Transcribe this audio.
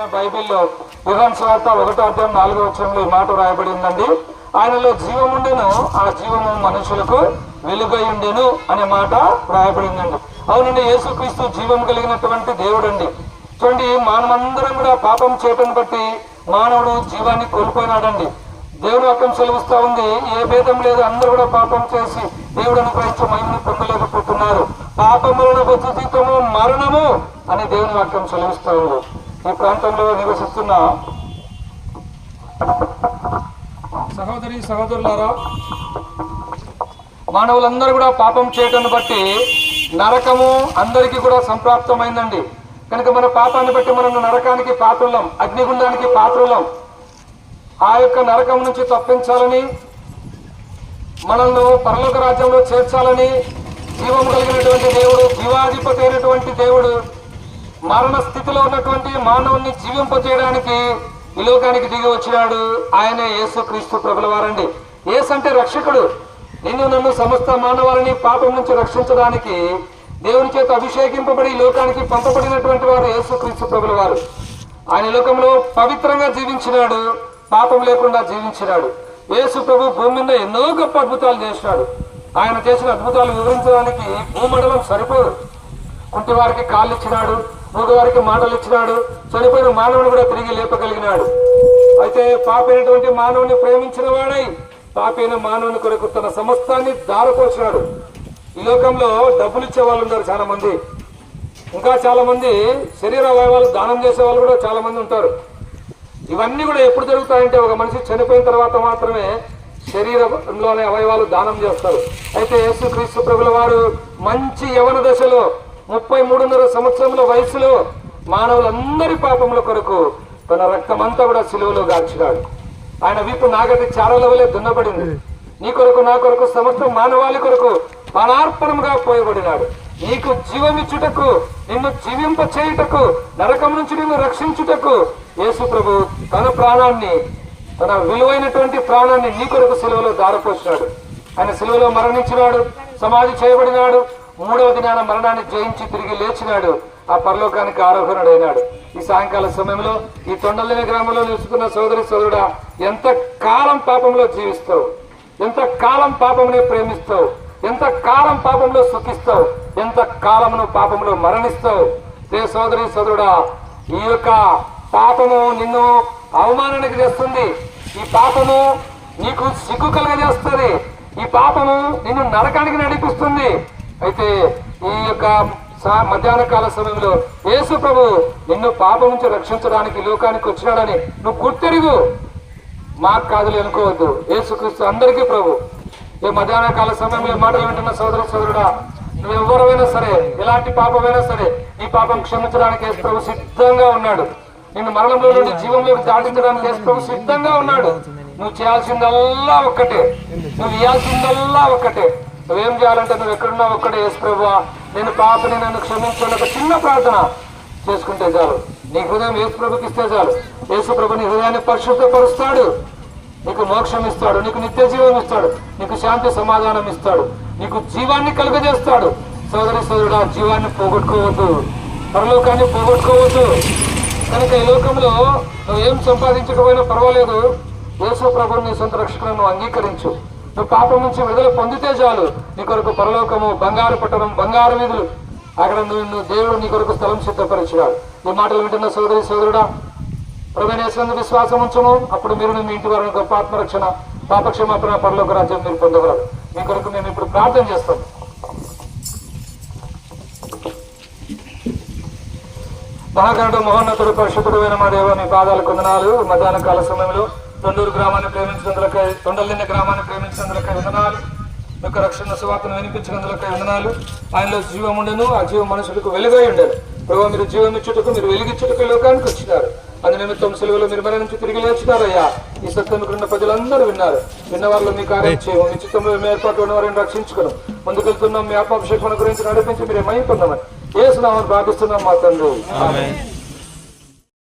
ఆయన బైబిల్లో యుగన్ స్వార్త ఒకటో అధ్యాయం నాలుగో వచ్చంలో ఈ మాట రాయబడిందండి ఆయనలో జీవముండెను ఆ జీవము మనుషులకు వెలుగై ఉండెను అనే మాట రాయబడిందండి అవునండి యేసుక్రీస్తు జీవం కలిగినటువంటి దేవుడండి. చూడండి మానవందరం కూడా పాపం చేయటం బట్టి మానవుడు జీవాన్ని కోల్పోయినాడండి. దేవుడు వాక్యం సెలవుస్తా ఉంది ఏ భేదం లేదు అందరూ కూడా పాపం చేసి దేవుడు అనుగ్రహించే మహిమను పొందలేకపోతున్నారు. పాపములను వలన జీతము మరణము అని దేవుని వాక్యం సెలవుస్తా ఉంది. ఈ ప్రాంతంలో నివసిస్తున్న సహోదరి సహోదరులారా మానవులందరూ కూడా పాపం చేయటం బట్టి నరకము అందరికీ కూడా సంప్రాప్తమైందండి. కనుక మన పాపాన్ని బట్టి మనం నరకానికి పాత్రులం అగ్నిగుండానికి పాత్రులం. ఆ యొక్క నరకం నుంచి తప్పించాలని మనల్ని పరలోక రాజ్యంలో చేర్చాలని జీవం కలిగినటువంటి దేవుడు జీవాధిపతి అయినటువంటి దేవుడు మరణ స్థితిలో ఉన్నటువంటి మానవుని జీవింపచేయడానికి ఈ లోకానికి దిగి వచ్చినాడు ఆయనే యేసు క్రీస్తు వారండి. యేసు అంటే రక్షకుడు. నిన్ను నన్ను సమస్త మానవాళిని పాపం నుంచి రక్షించడానికి దేవుని చేత అభిషేకింపబడి లోకానికి పంపబడినటువంటి వారు యేసుక్రీస్తు ప్రభుల వారు. ఆయన లోకంలో పవిత్రంగా జీవించినాడు పాపం లేకుండా జీవించినాడు. యేసు ప్రభు భూమి మీద ఎన్నో గొప్ప అద్భుతాలు చేసినాడు. ఆయన చేసిన అద్భుతాలు వివరించడానికి భూమండలం సరిపోదు. కుంటి వారికి కాళ్ళు ఇచ్చినాడు. మూగవారికి మాటలు ఇచ్చినాడు చనిపోయిన మానవుని కూడా తిరిగి లేపగలిగినాడు. అయితే పాపైనటువంటి మానవుని ప్రేమించిన వాడై పాపైన మానవుని కొరకు తన సమస్తాన్ని దారపోసినాడు. ఈ లోకంలో డబ్బులు ఇచ్చే వాళ్ళు ఉన్నారు చాలా మంది ఇంకా చాలా మంది శరీర అవయవాలు దానం చేసే వాళ్ళు కూడా చాలా మంది ఉంటారు. ఇవన్నీ కూడా ఎప్పుడు జరుగుతాయంటే ఒక మనిషి చనిపోయిన తర్వాత మాత్రమే శరీరంలోని అవయవాలు దానం చేస్తారు. అయితే యేసుక్రీస్తు ప్రభుల వారు మంచి యవన దశలో ముప్పై మూడున్నర సంవత్సరముల వయసులో మానవులందరి పాపముల కొరకు తన రక్తమంతా కూడా సిలువలో గార్చినాడు ఆయన వీపు నాగటి చారల వలె దున్నబడింది. నీ కొరకు నా కొరకు సమస్త మానవాళి కొరకు పనార్పణముగా పోయబడినాడు. నీకు జీవమిచ్చుటకు నిన్ను జీవింప చేయుటకు నరకం నుంచి నిన్ను రక్షించుటకు యేసు ప్రభు తన ప్రాణాన్ని తన విలువైనటువంటి ప్రాణాన్ని నీ కొరకు సెలవులో దారపోసినాడు ఆయన సిలువలో మరణించినాడు సమాధి చేయబడినాడు. మూడవ దినాన మరణాన్ని జయించి తిరిగి లేచినాడు. ఆ పరలోకానికి ఆరోహణుడైనాడు. ఈ సాయంకాల సమయంలో ఈ తొండలని గ్రామంలో నిలుచుకున్న సోదరి సోదరుడా ఎంత కాలం పాపంలో జీవిస్తావు? ఎంత కాలం పాపమునే ప్రేమిస్తావు? ఎంత కాలం పాపంలో సుఖిస్తావు? ఎంత కాలమును పాపంలో మరణిస్తావు? రే సోదరి సోదరుడా ఈ యొక్క పాపము నిన్ను అవమానానికి చేస్తుంది ఈ పాపము నీకు సిగ్గు కలగజేస్తుంది. ఈ పాపము నిన్ను నరకానికి నడిపిస్తుంది. అయితే ఈ యొక్క మధ్యాహ్న కాల సమయంలో యేసు ప్రభు నిన్ను పాపం నుంచి రక్షించడానికి లోకానికి వచ్చినాడని నువ్వు గుర్తెరుగు. మాకు కాదులే అనుకోవద్దు. యేసుక్రీస్తు అందరికీ ప్రభు. ఈ మధ్యాహ్న కాల సమయంలో మాటలు వింటున్న సోదర సోదరుడా నువ్వు ఎవరైనా సరే ఎలాంటి పాపమైనా సరే ఈ పాపం క్షమించడానికి యేసు ప్రభు సిద్ధంగా ఉన్నాడు. నిన్ను మరణంలో నుండి జీవంలోకి దాటించడానికి యేసు ప్రభు సిద్ధంగా ఉన్నాడు. నువ్వు చేయాల్సిందల్లా ఒక్కటే. నువ్వు ఇవ్వాల్సిందల్లా ఒక్కటే. నువ్వేం చేయాలంటే నువ్వు ఎక్కడున్నావు ఒక్కడే యేసు ప్రభా. నేను పాపని నన్ను క్షమించండి ఒక చిన్న ప్రార్థన చేసుకుంటే చాలు. నీ హృదయం యేసు ప్రభుకి ఇస్తే చాలు. యేసు ప్రభు నీ హృదయాన్ని పరిశుద్ధపరుస్తాడు. నీకు మోక్షం ఇస్తాడు. నీకు నిత్య జీవం ఇస్తాడు. నీకు శాంతి సమాధానం ఇస్తాడు. నీకు జీవాన్ని కలుగజేస్తాడు. సోదరి సోదరుడు ఆ జీవాన్ని పోగొట్టుకోవద్దు. పరలోకాన్ని పోగొట్టుకోవద్దు. కనుక ఈ లోకంలో నువ్వేం ఏం సంపాదించకపోయినా పర్వాలేదు. యేసు ప్రభుని సొంత రక్షకులను నువ్వు అంగీకరించు. నువ్వు పాపం నుంచి విడుదల పొందితే చాలు. నీ కొరకు పరలోకము బంగారు పట్టణం బంగారు వీధులు. అక్కడ నువ్వు నువ్వు దేవుడు నీ కొరకు స్థలం సిద్ధపరిచాడు ఈ మాటలు వింటున్న సోదరి సోదరుడా ప్రభునేశ్వరందు విశ్వాసం ఉంచము. అప్పుడు మీరు మీ ఇంటి వారిని గొప్ప ఆత్మరక్షణ పాపక్షమాపణ పరలోక రాజ్యం మీరు పొందగలరు. మీ కొరకు మేము ఇప్పుడు ప్రార్థన చేస్తాం. మహాగణుడు మహోన్నతుడు పరిశుద్ధుడైన మా దేవ మీ పాదాలు కొందనాలు మధ్యాహ్న కాల సమయంలో తొండూరు గ్రామాన్ని ప్రేమించినందులకై తొండలిన్న గ్రామాన్ని ప్రేమించినందులకై వందనాలు. యొక్క రక్షణ సువార్తను వినిపించినందులకై వందనాలు. ఆయనలో జీవం ఉండను ఆ జీవం మనుషులకు వెలుగై ఉండను. ప్రభావ మీరు జీవం ఇచ్చుటకు మీరు వెలిగించుటకు లోకానికి వచ్చినారు. అందు నిమిత్తం సెలవులో మీరు మన నుంచి తిరిగి లేచినారయ్యా. ఈ సత్యం ఉన్న ప్రజలందరూ విన్నారు. విన్న వాళ్ళు మీ కార్యం చేయము మీ చిత్తంలో మీ ఏర్పాటు ఉన్న వారిని రక్షించుకున్నాం ముందుకెళ్తున్నాం మీ ఆత్మాభిషేకం గురించి నడిపించి మీరే మై పొందమని ఏ స్నామం ప్రార్థిస్తున్నాం మా తండ్రి.